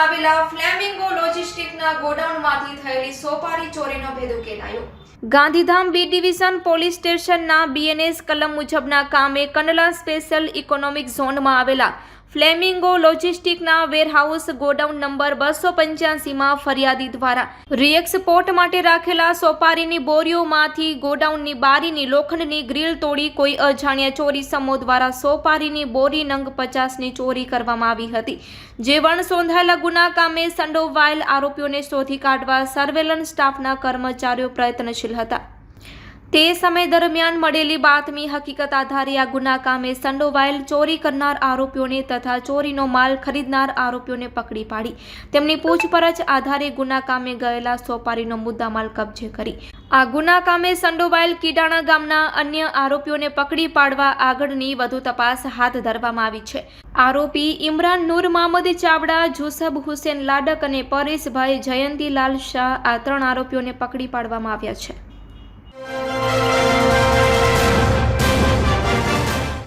સુરતમાં આવેલા ફ્લેમિંગો લોજિસ્ટિકના ગોડાઉનમાંથી થયેલી સોપારી ચોરીનો ભેદ ઉકેલાયો ગાંધીધામ બી ડિવિઝન પોલીસ સ્ટેશનના બીએનએસ કલમ મુજબના કામે કંડલા સ્પેશિયલ ઇકોનોમિક ઝોનમાં આવેલા ફ્લેમિંગો લોજિસ્ટિકના વેરહાઉસ ગોડાઉન નંબર બસો પંચ્યાસીમાં ફરિયાદી દ્વારા રિએક્સપોર્ટ માટે રાખેલા સોપારીની બોરીઓમાંથી ગોડાઉનની બારીની લોખંડની ગ્રીલ તોડી કોઈ અજાણ્યા ચોરી સમૂહ દ્વારા સોપારીની બોરી નંગ પચાસની ચોરી કરવામાં આવી હતી. જે વણસોંધાયેલા ગુના કામે સંડોવાયેલ આરોપીઓને શોધી કાઢવા સર્વેલન્સ સ્ટાફના કર્મચારીઓ પ્રયત્નશીલ હતા. તે સમય દરમિયાન મળેલી બાતમી હકીકત આધારે આ ગુના કામે સંડોવાયેલ ચોરી કરનાર આરોપીઓને તથા ચોરીનો માલ ખરીદનાર આરોપીઓને પકડી પાડી. તેમની પૂછપરછ આધારે ગુના કામે ગયેલા સોપારીનો મુદ્દામાલ કબજે કરી. આ ગુના કામે સંડોવાયેલ કીડાણા ગામના અન્ય આરોપીઓને પકડી પાડવા આગળની વધુ તપાસ હાથ ધરવામાં આવી છે. આરોપી ઇમરાન નૂર મહમદ ચાવડા, જુસબ હુસેન લાડક અને પરેશભાઈ જયંતીલાલ શાહ આ ત્રણ આરોપીઓને પકડી પાડવામાં આવ્યા છે.